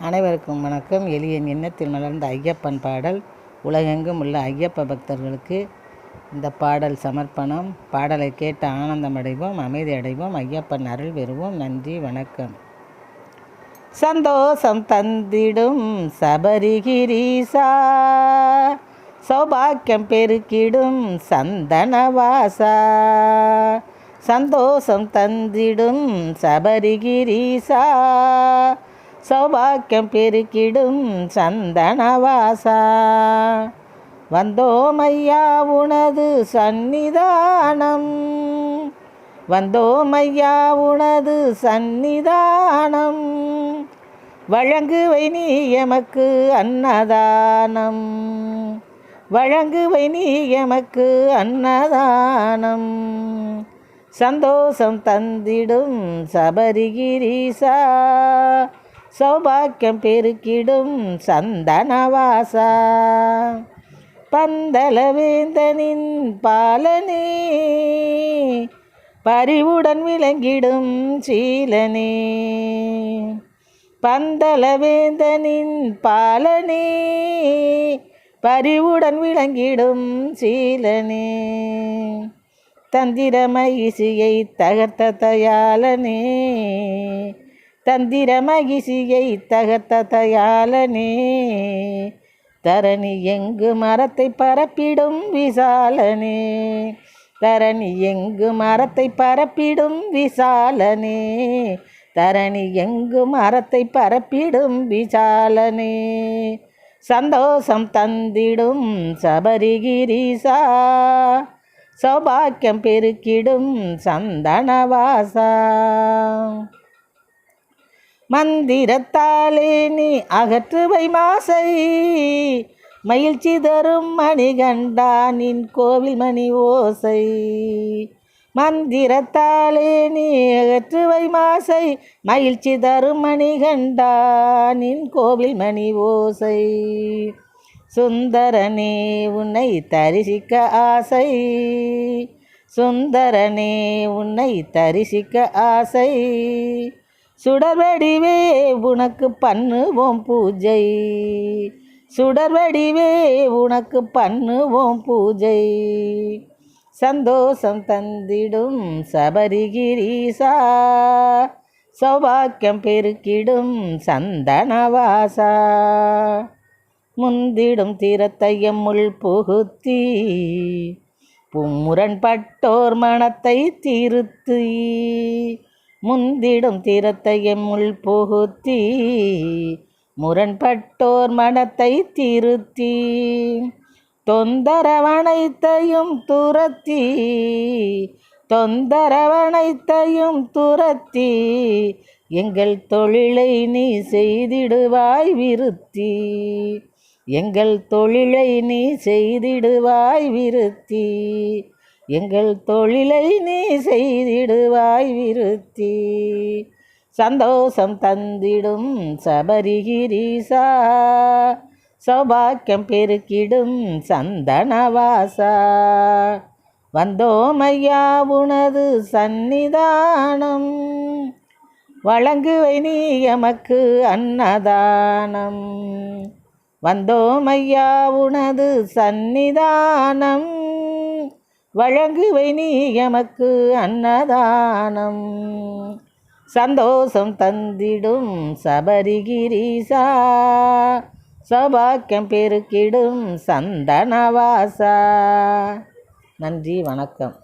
அனைவருக்கும் வணக்கம். எளியன் எண்ணத்தில் மலர்ந்த ஐயப்பன் பாடல். உலகெங்கும் உள்ள ஐயப்ப பக்தர்களுக்கு இந்த பாடல் சமர்ப்பணம். பாடலை கேட்டு ஆனந்தம் அடைவோம் அமைதி அடைவோம் ஐயப்பன் அருள் பெறுவோம். நன்றி வணக்கம். சந்தோஷம் தந்திடும் சபரிகிரீசா சௌபாக்கியம் பெருக்கிடும் சந்தனவாசா. சந்தோஷம் தந்திடும் சபரிகிரீசா சௌபாக்கியம் பெருக்கிடும் சந்தனவாசா. வந்தோம் ஐயா உனது சந்நிதானம். வந்தோம் ஐயா உனது சந்நிதானம். வழங்குவை நீ எமக்கு அன்னதானம். வழங்குவை நீ எமக்கு அன்னதானம். சந்தோஷம் தந்திடும் சபரிகிரீசா. சௌபாக்கியம் பெருக்கிடும் சந்தனவாசா. பந்தளவேந்தனின் பாலனே பரிவுடன் விளங்கிடும் சீலனே. பந்தளவேந்தனின் பாலனே பரிவுடன் விளங்கிடும் சீலனே. தந்திரமயிசியை தகர்த்த தயாலனே தந்திர மகிழ்ச்சியை தகர்த்த தயாலனே தரணி எங்கு மரத்தை பரப்பிடும் விசாலனே. தரணி எங்கு மரத்தை பரப்பிடும் விசாலனே. தரணி எங்கு மரத்தை பரப்பிடும் விசாலனே. சந்தோஷம் தந்திடும் சபரிகிரிசா சௌபாக்கியம் பெருக்கிடும் சந்தனவாசா மந்திரத்தாலே நீ அகற்றுவை மாசை. மகிழ்ச்சி தரும் மணிகண்டானின் கோவில் மணி ஓசை. மந்திரத்தாலே நீ அகற்றுவை மாசை. மகிழ்ச்சி தரும் மணிகண்டானின் கோவில் மணி ஓசை. சுந்தரனே உன்னை தரிசிக்க ஆசை. சுந்தரனே உன்னை தரிசிக்க ஆசை. சுடர்வடிவே உனக்கு பண்ணுவோம் பூஜை. சுடர்வடிவே உனக்கு பண்ணுவோம் பூஜை. சந்தோஷம் தந்திடும் சபரிகிரீசா. சௌபாக்கியம் பெருக்கிடும் சந்தனவாசா. முந்திடும் தீரத்தையம் முள் புகுத்தி பும்முரண்பட்டோர் மனத்தை திருத்தி. முந்திடும் தீரத்தையும் முள் புகுத்தி முரண்பட்டோர் மனத்தை திருத்தி தொந்தரவனைத்தையும் துரத்தி தொந்தரவனைத்தையும் துரத்தி எங்கள் தொழிலை நீ செய்திடுவாய் விருத்தி எங்கள் தொழிலை நீ செய்திடுவாய் விருத்தி. எங்கள் தொழிலை நீ செய்திடுவாய் விருத்தி. சந்தோஷம் தந்திடும் சபரிகிரீசா. சௌபாக்கியம் பெருக்கிடும் சந்தனவாசா. வந்தோமையா உனது சந்நிதானம். வழங்குவை நீ எமக்கு அன்னதானம். வந்தோமையா உனது சந்நிதானம். வழங்குவை நீ எமக்கு அன்னதானம். சந்தோஷம் தந்திடும் சபரிகிரீசா. சௌபாக்கியம் பெருக்கிடும் சந்தனவாசா நன்றி வணக்கம்.